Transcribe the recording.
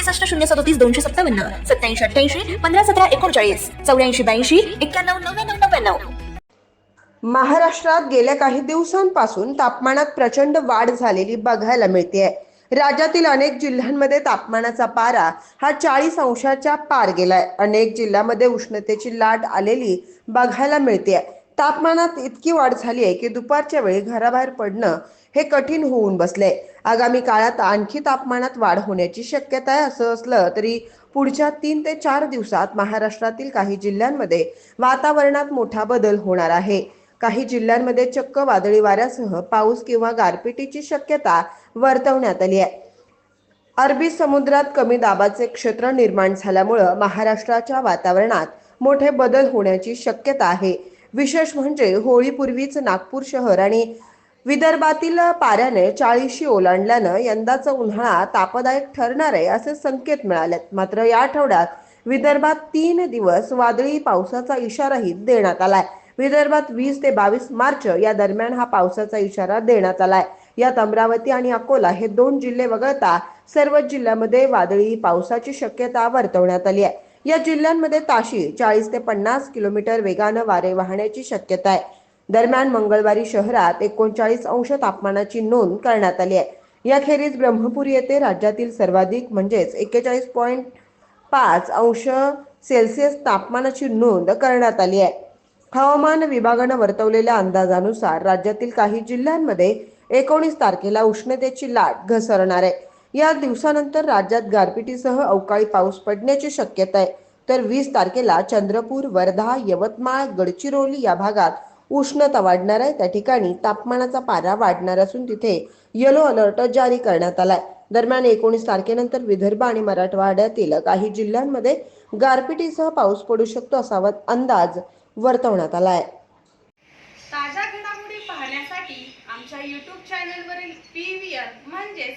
त्रेसष्ट शून्य सदोतीस दोनशे सत्तावन्न सत्याऐंशी अठ्ठ्याऐंशी पंधरा सतरा एकोणचाळीस चौऱ्याऐंशी ब्याऐंशी एक्क्याण्णव नव्याण्णव नव्याण्णव. महाराष्ट्रात गेल्या काही दिवसांपासून तापमानात प्रचंड वाढ झालेली बघायला मिळते राज्यातील अनेक जिल्ह्यांमध्ये तापमानाचा पारा हा चाळीस अंशाच्या पार गेलाय. अनेक जिल्ह्यामध्ये उष्णतेची लाट आलेली बघायला मिळते तापमानात इतकी वाढ झाली आहे की दुपारच्या वेळी घराबाहेर पडणं हे कठीण होऊन बसले आगामी काळात आणखी तापमानात वाढ होण्याची शक्यता आहे असं असलं तरी पुढच्या तीन ते चार दिवसात महाराष्ट्रातील काही जिल्ह्यांमध्ये वातावरणात मोठा बदल होणार आहे. काही जिल्ह्यांमध्ये चक्क वादळी वाऱ्यासह पाऊस किंवा गारपिटीची शक्यता वर्तवण्यात आली आहे. अरबी समुद्रात कमी दाबाचे क्षेत्र निर्माण झाल्यामुळं महाराष्ट्राच्या वातावरणात मोठे बदल होण्याची शक्यता आहे. विशेष म्हणजे होळीपूर्वीच नागपूर शहर आणि विदर्भातील पाऱ्याने चाळीशी ओलांडल्यानं यंदाचा उन्हाळा तापदायक ठरणार आहे असे संकेत मिळालेत. मात्र या आठवड्यात विदर्भात तीन दिवस वादळी पावसाचा इशाराही देण्यात आलाय. विदर्भात वीस ते बावीस मार्च या दरम्यान हा पावसाचा इशारा देण्यात आलाय. यात अमरावती आणि अकोला हे दोन जिल्हे वगळता सर्वच जिल्ह्यामध्ये वादळी पावसाची शक्यता वर्तवण्यात आली आहे. या जिल्ह्यांमध्ये ताशी चाळीस ते पन्नास किलोमीटर वेगानं वारे वाहण्याची शक्यता आहे. दरम्यान मंगळवारी शहरात एकोणचाळीस अंश तापमानाची नोंद करण्यात आली आहे. याखेरीज ब्रह्मपूर येथे राज्यातील सर्वाधिक म्हणजेच एक्केचाळीस पॉईंट पाच अंश सेल्सिअस तापमानाची नोंद करण्यात आली आहे. हवामान विभागानं वर्तवलेल्या अंदाजानुसार राज्यातील काही जिल्ह्यांमध्ये एकोणीस तारखेला उष्णतेची लाट घसरणार आहे. या दिवसानंतर राज्यात गारपिटीसह अवकाळी पाऊस पडण्याची शक्यता आहे. तर वीस तारखेला चंद्रपूर वर्धा यवतमाळ गडचिरोली या भागात उष्णता वाढणार आहे. त्या ठिकाणी तापमानाचा पारा वाढणार असून तिथे येलो अलर्ट जारी करण्यात आलाय. दरम्यान एकोणीस तारखेनंतर विदर्भ आणि मराठवाड्यातील काही जिल्ह्यांमध्ये गारपिटीसह पाऊस पडू शकतो असा व- अंदाज वर्तवण्यात आला आहे ताज्या घडामोडी पाहण्यासाठी आमच्या यूट्यूब चॅनलवरील पी व्ही आर म्हणजेच